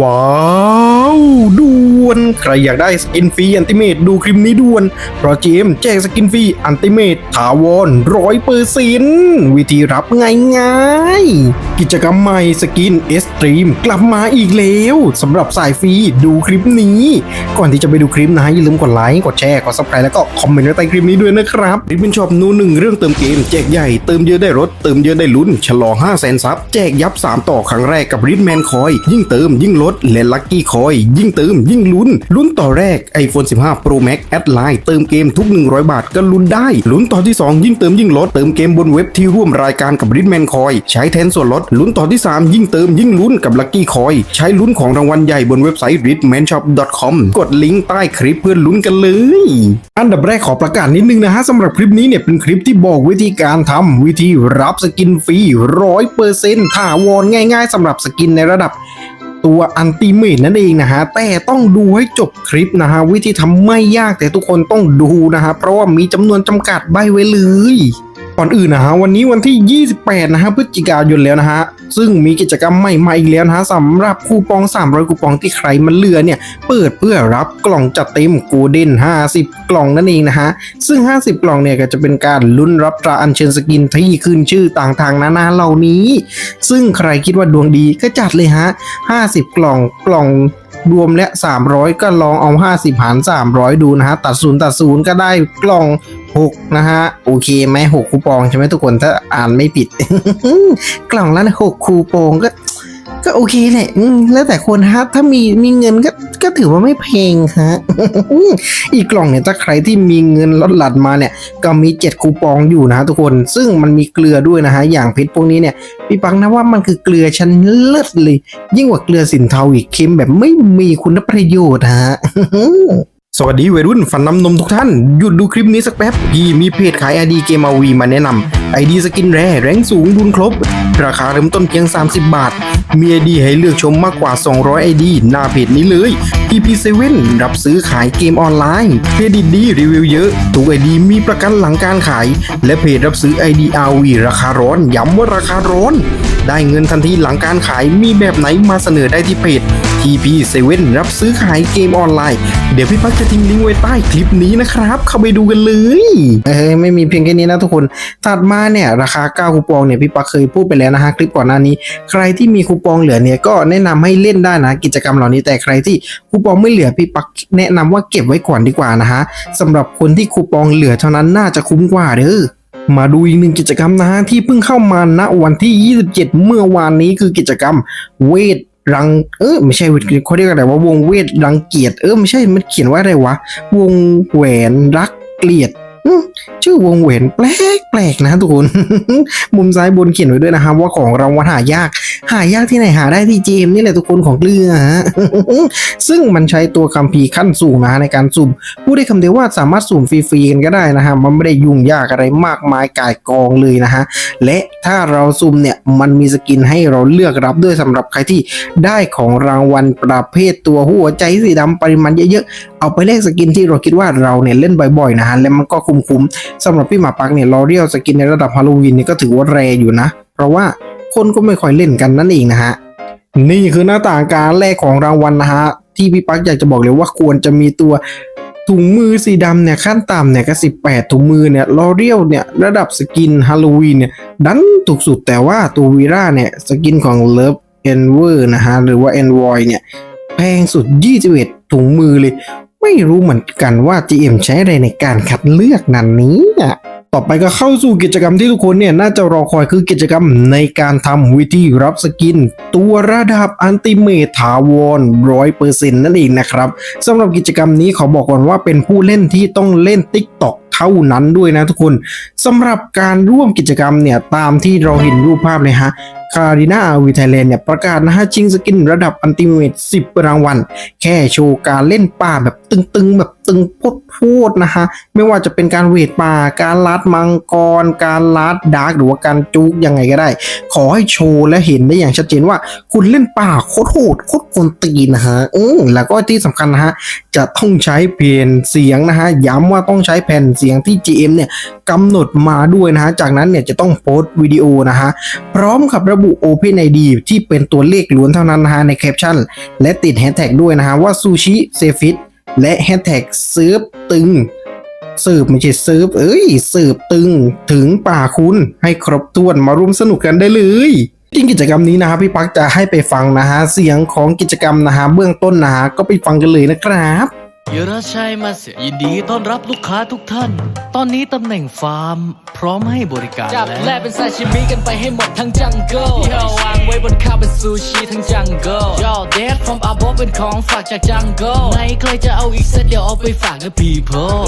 ว้าว ด่วนใครอยากได้สกินฟรีอันติเมตดูคลิปนี้ด่วน เพราะ GM แจกสกินฟรีอันติเมตถาวรร้อยเปอร์เซ็นวิธีรับง่ายๆ กิจกรรมใหม่สกินเอสตรีมกลับมาอีกแล้วสำหรับสายฟรีดูคลิปนี้ ก่อนที่จะไปดูคลิปนะอย่าลืมกดไลค์กดแชร์กดซับสไครต์แล้วก็คอมเมนต์ไว้ใต้คลิปนี้ด้วยนะครับคลิปเป็นชอบนูนหนึ่งเรื่องเติมเกมแจกใหญ่เติมเยอะได้รถเติมเยอะได้ลุ้นฉลอง5 0 0แสนซับแจกยับ 3 ต่อครั้งแรกกับริทแมนคอย ยิ่งเติมยิ่งลดและลัคกี้คอย ยิ่งเติมยิ่งลุ้น ลุ้นต่อแรก iPhone 15 Pro Max แอดไลน์เติมเกมทุก 100 บาทก็ลุ้นได้ ลุ้นต่อที่ 2 ยิ่งเติมยิ่งลด เติมเกมบนเว็บที่ร่วมรายการกับริทแมนคอยใช้แทนส่วนลด ลุ้นต่อที่ 3 ยิ่งเติมยิ่งลุ้นกับลัคกี้คอยใช้ลุ้นของรางวัลใหญ่บนเว็บไซต์ ritmanshop.com กดลิงก์ใต้คลิปเพื่อลุ้นกันเลย อันดับแรกขอประกาศนิดนึงนะฮะสำหรับคลิปนี้เนี่ยเป็นคลิปที่บอกวิธีการทำวิธีรับสกินฟรีร้อยเปอร์เซ็นต์ถาวรง่าย ๆสำหรับสกินในระดับ ตัวอันติเมตนั่นเองนะฮะแต่ต้องดูให้จบคลิปนะฮะวิธีทำไม่ยากแต่ทุกคนต้องดูนะฮะเพราะว่ามีจำนวนจำกัดใบไว้เลย ก่อนอื่นนะฮะวันนี้วันที่ 28 นะฮะพฤศจิกายนแล้วนะฮะซึ่งมีกิจกรรมใหม่มาอีกแล้วนะฮะสำหรับคูปอง 300 คูปองที่ใครมันเลือเนี่ย เปิดเพื่อรับกล่องจัดเต็มกลเด้น 50 กล่องนั่นเองนะฮะซึ่ง 50 กล่องเนี่ยก็จะเป็นการลุ้นรับตราอัญเชิญสกินที่ขึ้นชื่อต่างทางนานาเหล่านี้ ซึ่งใครคิดว่าดวงดีก็จัดเลยฮะ 50 กล่องกล่องรวมและ 300 ก็ลองเอา 50 หาร 300 ดูนะฮะ ตัดศูนย์ตัดศูนย์ก็ได้กล่อง 6นะฮะ โอเคไหม6คูปองใช่ไหมทุกคนถ้าอ่านไม่ผิด กล่องละ6คูปองก็ ก็โอเคแหละแล้วแต่คนฮะถ้ามีมีเงินก็ก็ถือว่าไม่แพงฮะอีกกล่องเนี่ยถ้าใครที่มีเงินลดหลั่นมาเนี่ย ก็มี7คูปองอยู่นะฮะทุกคนซึ่งมันมีเกลือด้วยนะฮะอย่างเพชรพวกนี้เนี่ยพี่ปังนะว่ามันคือเกลือชั้นเลิศเลย ยิ่งกว่าเกลือสินเทาอีกเค็มแบบไม่มีคุณประโยชน์ฮะ สวัสดีวัยรุ่นฟันน้ำนมทุกท่าน หยุดดูคลิปนี้สักแป๊บ พี่มีเพจขายไอดีเกมอาวีมาแนะนำไอดีสกินแร่แรงสูงดุนครบ ราคาเริ่มต้นเพียง 30 บาท มีไอดีให้เลือกชมมากกว่า 200 ไอดีหน้าเพจนี้เลย PP7 รับซื้อขายเกมออนไลน์เครดิตดีรีวิวเยอะทุกไอดีมีประกันหลังการขาย และเพจรับซื้อไอดีอาวีราคาร้อน ย้ำว่าราคาร้อน ได้เงินทันทีหลังการขายมีแบบไหนมาเสนอได้ที่เพจ TP7 รับซื้อขายเกมออนไลน์ เดี๋ยวพี่พักจะทิ้งลิงก์ไว้ใต้คลิปนี้นะครับ เข้าไปดูกันเลยเฮ้ยไม่มีเพียงแค่นี้นะทุกคน ถัดมาเนี่ยราคา 9 คูปองเนี่ยพี่ปักเคยพูดไปแล้วนะฮะคลิปก่อนหน้านี้ ใครที่มีคูปองเหลือเนี่ยก็แนะนำให้เล่นได้นะกิจกรรมเหล่านี้แต่ใครที่คูปองไม่เหลือพี่ปักแนะนำว่าเก็บไว้ก่อนดีกว่านะฮะสำหรับคนที่คูปองเหลือเท่านั้นน่าจะคุ้มกว่าเด้อมาดูอีกหนึ่งกิจกรรมนะฮะที่เพิ่งเข้ามาณวันที่ 27 เมื่อวานนี้คือกิจกรรมเวท รังเออไม่ใช่เวทเขาเรียกอะไรว่าวงเวทรังเกียจเออไม่ใช่มันเขียนว่าอะไรวะ วงแหวนรักเกลียด ชื่อวงแหวนแปลกแปลกนะทุกคน มุมซ้ายบนเขียนไว้ด้วยนะครับว่าของรางวัลหายาก หายากที่ไหนหาได้ที่เจมนี่แหละทุกคนของเกลือฮะซึ่งมันใช้ตัวคัมภีร์ขั้นสูงนะฮะในการสุ่มพูดได้คำเดียวว่าสามารถสุ่มฟรีๆกันก็ได้นะฮะมันไม่ได้ยุ่งยากอะไรมากมายกายกองเลยนะฮะและถ้าเราสุ่มเนี่ยมันมีสกินให้เราเลือกรับด้วยสำหรับใครที่ได้ของรางวัลประเภทตัวหัวใจสีดำปริมาณเยอะ เอาไปแลกสกินที่เราคิดว่าเราเนี่ยเล่นบ่อยๆนะฮะและมันก็คุ้มๆสำหรับพี่หมาปักเนี่ยลอเรียลสกินในระดับฮาโลวีนเนี่ยก็ถือว่าแรอยู่นะ เพราะว่าคนก็ไม่ค่อยเล่นกันนั่นเองนะฮะนี่คือหน้าต่างการแลกของรางวัลนะฮะที่พี่ปักอยากจะบอกเลยว่าควรจะมีตัวถุงมือสีดำเนี่ยขั้นต่ำเนี่ยก็18ถุงมือเนี่ยลอเรียลเนี่ยระดับสกินฮาโลวีนเนี่ยดันถูกสุดแต่ว่าตัววีร่าเนี่ยสกินของเลิฟเอนเวอร์นะฮะหรือว่าเอนวอยเนี่ยแพงสุด 21 ถุงมือเลย ไม่รู้เหมือนกันว่า GM ใช้อะไรในการคัดเลือกนั้นนี้อะต่อไปก็เข้าสู่กิจกรรมที่ทุกคนเนี่ยน่าจะรอคอยคือกิจกรรมในการทำวิธีรับสกิน ตัวระดับอันติเมทถาวรร้อยเปอร์เซ็นต์นั่นเองนะครับสำหรับกิจกรรมนี้ขอบอกก่อนว่าเป็นผู้เล่นที่ต้องเล่น t ิ k t o k เท่านั้นด้วยนะทุกคน สำหรับการร่วมกิจกรรมเนี่ยตามที่เราเห็นรูปภาพเลยฮะคาริน่าอวีไทยแลนด์เนี่ยประกาศนะฮะชิงสกินระดับอันติเมท10 รางวัล แค่โชว์การเล่นป่าแบบตึงๆ แบบตึงโพดนะฮะ ไม่ว่าจะเป็นการเวทป่า การลัดมังกร การลัดดาร์กหรือว่าการจุกยังไงก็ได้ ขอให้โชว์และเห็นได้อย่างชัดเจนว่า คุณเล่นป่าโคตรโหดโคตรกวนตีนนะฮะอืมแล้วก็ที่สำคัญนะฮะจะต้องใช้แผ่นเสียงนะฮะย้ำว่าต้องใช้แผ่นเสียงที่ GM เนี่ยกำหนดมาด้วยนะฮะ จากนั้นเนี่ยจะต้องโพสต์วิดีโอนะฮะ พร้อมกับระบุ Open ID ที่เป็นตัวเลขล้วนเท่านั้นนะฮะในแคปชั่น และติดแฮชแท็กด้วยนะฮะว่าซูชิเซฟิตและแฮชแท็กเซิร์ฟตึงสืบไม่ใช่สืบเอ้ยสืบตึงถึงป่าคุณให้ครบถ้วนมาร่วมสนุกกันได้เลยจริงกิจกรรมนี้นะฮะพี่ปักจะให้ไปฟังนะฮะเสียงของกิจกรรมนะฮะเบื้องต้นนะฮะก็ไปฟังกันเลยนะครับ ยูราชัยมาเสียยินดีต้อนรับลูกค้าทุกท่าน ตอนนี้ตำแหน่งฟาร์ม พร้อมให้บริการจับแล้วแลเป็นซาชิมิกันไปให้หมดทั้งจังเกิลโยวางไว้บนข้าวเป็นซูชิทั้งจังเกิลโยเดด from above เป็นของฝากจากจังเกิลไหนใครจะเอาอีกเซตเดี๋ยวเอาไปฝากนะ people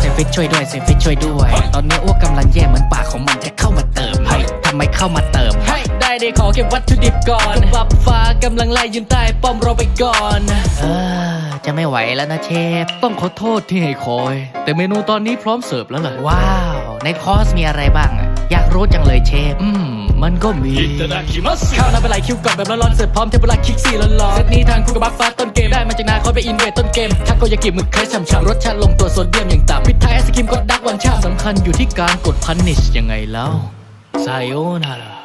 เซฟิตช่วยด้วยเซฟิตช่วยด้วย ตอนนี้อ้วกกำลังแย่เหมือนปากของมันจะเข้ามาเติมให้ทำไมเข้ามาเติมให้ ได้ได้ขอเก็บวัตถุดิบก่อนบับฟ้ากำลังไล่ยืนใต้ป้อมเราไปก่อนเออจะไม่ไหวแล้วนะเชฟ ต้องขอโทษที่ให้คอย แต่เมนูตอนนี้พร้อมเสิร์ฟแล้วล่ะ ว้าว ในคอร์สมีอะไรบ้างอะอยากรู้จังเลยเชฟ อืม มันก็มีข้าวหน้าเป็นไหลคิวก่อนแบบร้อนๆเสิร์ฟพร้อมเทมปุระคิกซี่ร้อนๆเซตนี้ทางคู่กับบัฟฟ้าต้นเกม ได้มาจากนาคอยไปอินเวสต้นเกมทาโกยากิหมึกเครสฉ่ำๆรสชาติลงตัวโซเดียมอย่างต่ำปิดท้ายไอศครีมกดดักวันชาสำคัญอยู่ที่การกดพันนิชยังไงแล้วไซโอนารา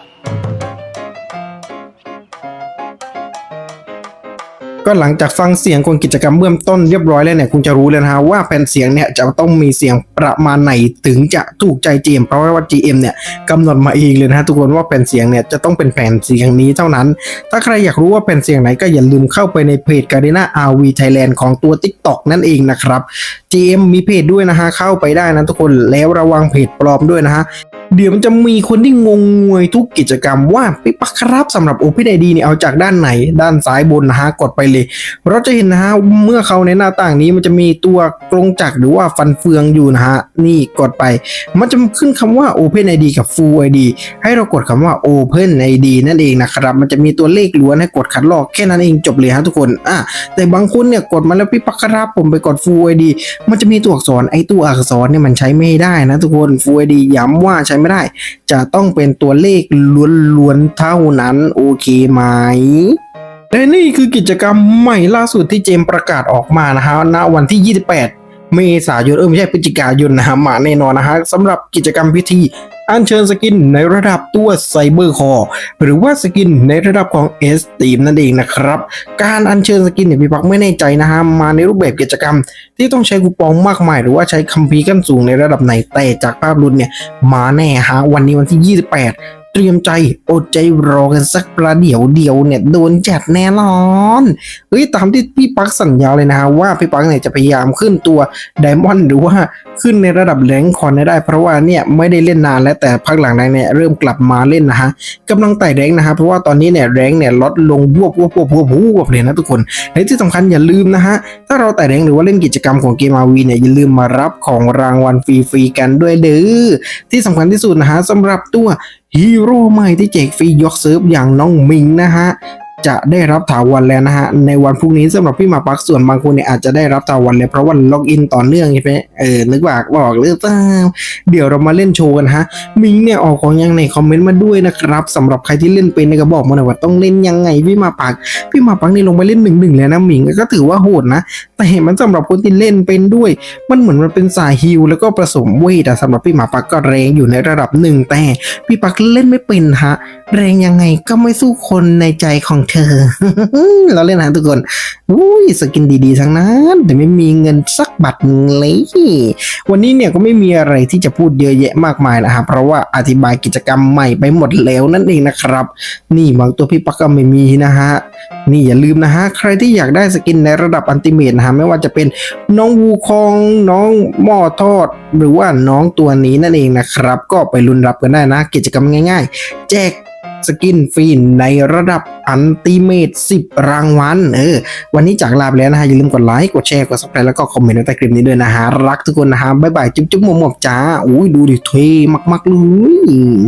ก็หลังจากฟังเสียงของกิจกรรมเบื้องต้นเรียบร้อยแล้วเนี่ยคุณจะรู้เลยนะฮะว่าแผ่นเสียงเนี่ยจะต้องมีเสียงประมาณไหนถึงจะถูกใจ GM เพราะว่า GM เนี่ยกำหนดมาเองเลยนะฮะทุกคนว่าแผ่นเสียงเนี่ยจะต้องเป็นแผ่นเสียงนี้เท่านั้น ถ้าใครอยากรู้ว่าแผ่นเสียงไหนก็อย่าลืมเข้าไปในเพจ Garena RV Thailand ของตัว TikTok นั่นเองนะครับ GM มีเพจด้วยนะฮะเข้าไปได้นะทุกคนแล้วระวังเพจปลอมด้วยนะฮะเดี๋ยวมันจะมีคนที่งงงวยทุกกิจกรรมว่าพี่ปักครับสำหรับ Open ID เนี่ยเอาจากด้านไหน ด้านซ้ายบนนะฮะกดไปเลย เราจะเห็นนะฮะเมื่อเขาในหน้าต่างนี้มันจะมีตัวกรงจักรหรือว่าฟันเฟืองอยู่นะฮะนี่กดไป มันจะขึ้นคำว่า Open ID กับ Full ID ให้เรากดคำว่า Open ID นั่นเองนะครับมันจะมีตัวเลขล้วนให้กดคัดลอกแค่นั้นเองจบเลยฮะทุกคนอะแต่บางคนเนี่ยกดมาแล้วพี่ปักครับผมไปกด Full ID มันจะมีตัวอักษรไอ้ตัวอักษรเนี่ยมันใช้ไม่ได้นะทุกคน Full ID ย้ำว่าใช้ไม่ได้ จะต้องเป็นตัวเลขล้วนๆเท่านั้น โอเคไหมและนี่คือกิจกรรมใหม่ล่าสุดที่เจมประกาศออกมานะฮะณวันที่ 28 เมษายนเออไม่ใช่พฤศจิกายนนะฮะมาแน่นอนนะฮะสำหรับกิจกรรมพิธี อัญเชิญสกินในระดับตัวไซเบอร์คอหรือว่าสกินในระดับของสตีมนั่นเองนะครับ การอัญเชิญสกินเนี่ยพี่ปักไม่แน่ใจนะฮะมาในรูปแบบกิจกรรม ที่ต้องใช้คูปองมากมาย หรือว่าใช้คัมภีร์ขั้นสูงในระดับไหนแต่จากภาพรุ่นเนี่ยมาแน่ฮะวันนี้วันที่ 28 เตรียมใจอดใจรอกันสักประเดี๋ยวเดียวเนี่ยโดนจัดแน่นอนเฮ้ยตามที่พี่ปักสัญญาเลยนะฮะว่าพี่ปักเนี่ยจะพยายามขึ้นตัวไดมอนด์หรือว่าขึ้นในระดับแรงคอนได้ เพราะว่าเนี่ยไม่ได้เล่นนานแล้วแต่พักหลังๆเนี่ยเริ่มกลับมาเล่นนะฮะกำลังไต่แรงนะฮะเพราะว่าตอนนี้เนี่ยแรงเนี่ยลดลงบวบวบวบวบวบเลยนะทุกคนและที่สำคัญอย่าลืมนะฮะถ้าเราไต่แรงหรือว่าเล่นกิจกรรมของเกมอาวีเนี่ยอย่าลืมมารับของรางวัลฟรีๆกันด้วยเด้อที่สำคัญที่สุดนะฮะสำหรับตัว ฮีโร่ใหม่ที่แจกฟรียกเซิร์ฟอย่างน้องมิงนะฮะ จะได้รับถาวรแล้วนะฮะในวันพรุ่งนี้สำหรับพี่หมาปักส่วนบางคนเนี่ยอาจจะได้รับถาวรเลยเพราะว่าล็อกอินต่อเนื่องใช่ไหมเออนึกว่าบอกหรือเปล่าเดี๋ยวเรามาเล่นโชว์กันฮะมิงเนี่ยออกของยังในคอมเมนต์มาด้วยนะครับสำหรับใครที่เล่นเป็นก็บอกมาหน่อยว่าต้องเล่นยังไงพี่หมาปักพี่หมาปักนี่ลงไปเล่นหนึ่งหนึ่งแล้วนะมิงก็ถือว่าโหดนะ แต่มันสำหรับคนที่เล่นเป็นด้วย มันเหมือนมันเป็นสายฮิลแล้วก็ผสมเวทสำหรับพี่หมาปักก็แรงอยู่ในระดับหนึ่งแต่พี่ปักเล่นไม่เป็นฮะแรงยังไงก็ไม่สู้คนในใจของเธอ เราเล่นนะทุกคนอุ้ยสกินดีๆทั้งนั้น แต่ไม่มีเงินสักบาทเลย วันนี้เนี่ยก็ไม่มีอะไรที่จะพูดเยอะแยะมากมายนะครับเพราะว่าอธิบายกิจกรรมใหม่ไปหมดแล้วนั่นเองนะครับ นี่บางตัวพี่ปักก็ไม่มีนะฮะนี่อย่าลืมนะฮะ ใครที่อยากได้สกินในระดับอันติเมตนะฮะไม่ว่าจะเป็นน้องวูคองน้องหม้อทอด หรือว่าน้องตัวนี้นั่นเองนะครับ ก็ไปลุ้นรับกันได้นะ กิจกรรมง่าย ๆ แจก สกินฟรีในระดับอันติเมต10 รางวัลเออวันนี้จากลาไปแล้วนะฮะ อย่าลืมกดไลค์กดแชร์กดซับสไครต์แล้วก็คอมเมนต์ในใต้คลิปนี้ด้วยนะฮะ รักทุกคนนะฮะบ๊ายบาย จุ๊บจุ๊บหมวกๆจ้าอุ้ยดูดิเท่มาก ๆ เลย